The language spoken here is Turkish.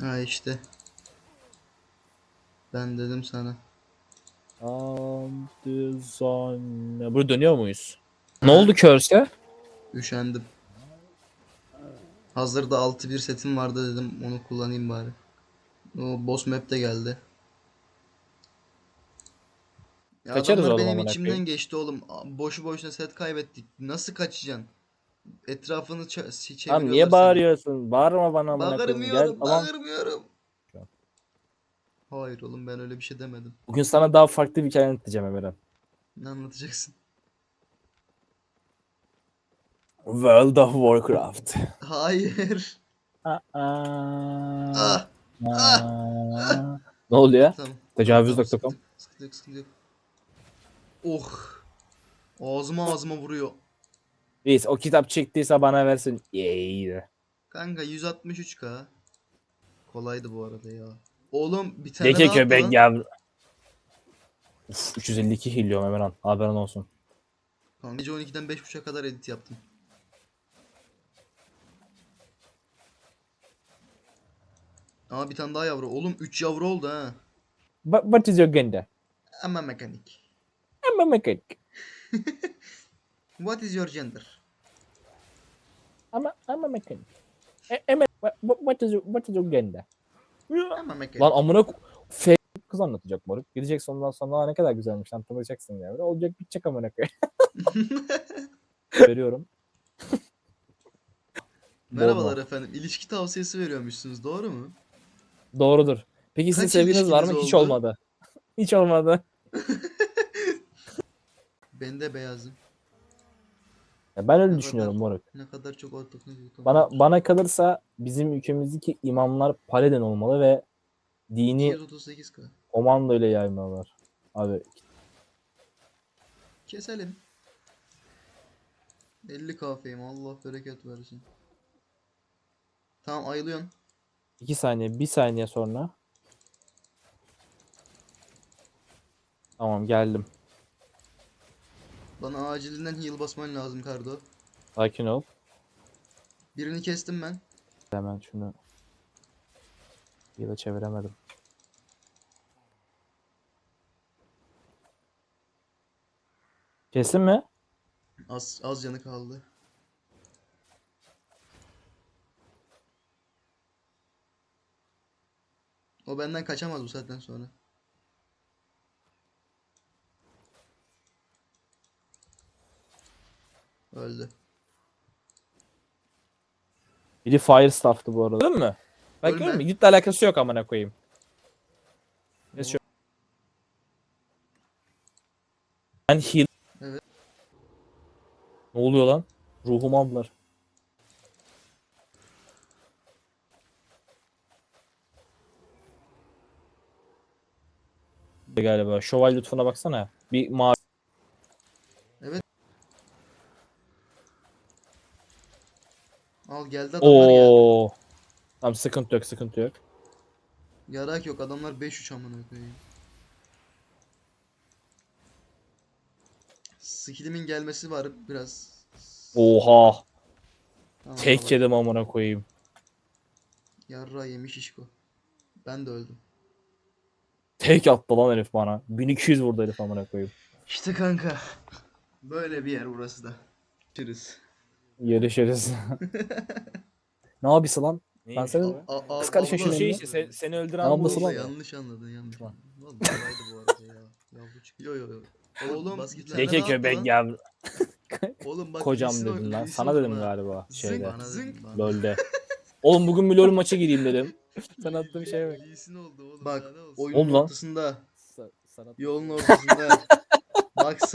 Ha işte. Ben dedim sana. Antizanne. Burada dönüyor muyuz? Ne oldu Curse'e? Üşendim. Hazırda 6-1 setim vardı dedim onu kullanayım bari. O boss map de geldi. Ya Kaçarız adamlar oğlum benim amına içimden koyayım. geçti oğlum. A- Boşu boşuna set kaybettik. Nasıl kaçacaksın? Etrafını ça- si- Tamam çeviriyorlar niye bağırıyorsun? Bağırma bana amına koyayım. Gel Bağırmıyorum, tamam. bağırmıyorum. Tamam. Hayır oğlum ben öyle bir şey demedim. Bugün sana daha farklı bir hikaye anlatacağım Emre'm. Ne anlatacaksın? World of Warcraft. Hayır. Aa, Ah, aa. Ne oluyor? tamam. Tecavüz.com. Sıkıntı yok, sıkıntı yok. Oh. Ağzıma ağzıma vuruyor. Reis o kitap çektiyse bana versin. Yeee. Kanka 163k. Kolaydı bu arada ya. Oğlum bir tane Deke daha köpek lan. yavru. Uf, 352 hilyon Emre'm. Haberin olsun. Kanka gece 12'den 5.30'a kadar edit yaptım. Aa bir tane daha yavru. Oğlum 3 yavru oldu ha. But, what is your gender? Ama mekanik. I'm a mechanic. What is your gender? I'm a, I'm a mechanic. E, Emre, what, what is your, what is your gender? Ama mekanik. Lan amına ko- F kız anlatacak moruk. Gidecek ondan sonra "Aa, ne kadar güzelmiş lan tanıyacaksın ya. Böyle olacak bitecek amına koyayım. Veriyorum. Merhabalar Bol efendim. İlişki tavsiyesi veriyormuşsunuz. Doğru mu? Doğrudur. Peki sizin Kaç sevgiliniz var mı? ilişkiniz Hiç oldu? olmadı. Hiç olmadı. Ben de beyazım. Ya ben öyle Ne düşünüyorum kadar- moruk. Ne kadar çok ortak noktamız Bana bana kalırsa bizim ülkemizdeki imamlar paleden olmalı ve dini 238k. komando ile yaymalılar. Abi Keselim. 50 kafeyim. Allah bereket versin. Tamam ayılıyorsun. iki saniye bir saniye sonra. Tamam geldim. Bana acilinden heal basman lazım Kardo. Sakin ol. Birini kestim ben. Hemen şunu yıla çeviremedim. Kesin mi? Az az canı kaldı. O benden kaçamaz bu saatten sonra. Öldü. Biri Fire Staff'tı bu arada. Değil mi? Bak Ölme. musun? Yükle alakası yok amına koyayım. Neyse. Ben heal. Evet. Ne oluyor lan? Ruhum ablar. Galiba. Şövalye lütfuna baksana. Bir mavi. Al geldi adamlar ya. Oo. Tamam sıkıntı yok sıkıntı yok. Yarak yok adamlar 5-3 amına koyayım. Skill'imin gelmesi var biraz. Oha. Tamam, Tek tamam. yedim amına koyayım. Yarra yemiş işko. Ben de öldüm. Tek attı lan herif bana. 1200 vurdu herif amına koyayım. İşte kanka. Böyle bir yer burası da. Görüşürüz. Görüşürüz. ne abisi lan? Ben senin Kız kardeşin Şey ne? işte sen- seni öldüren Ablası bu. lan yanlış anladın yanlış anladın. Vallahi bu arada ya. Yavrucuk. Yo yo yo. Oğlum lan. attı köpek lan. yavru. Oğlum bak Kocam dedim lan. Sana dedim galiba şeyde. Zınk. LoL'de. Oğlum bugün bir LoL maça gireyim dedim. Sen attığın şeye bak. İyisini oldu oğlum. Bak oyunun lan. ortasında yolun ortasında bak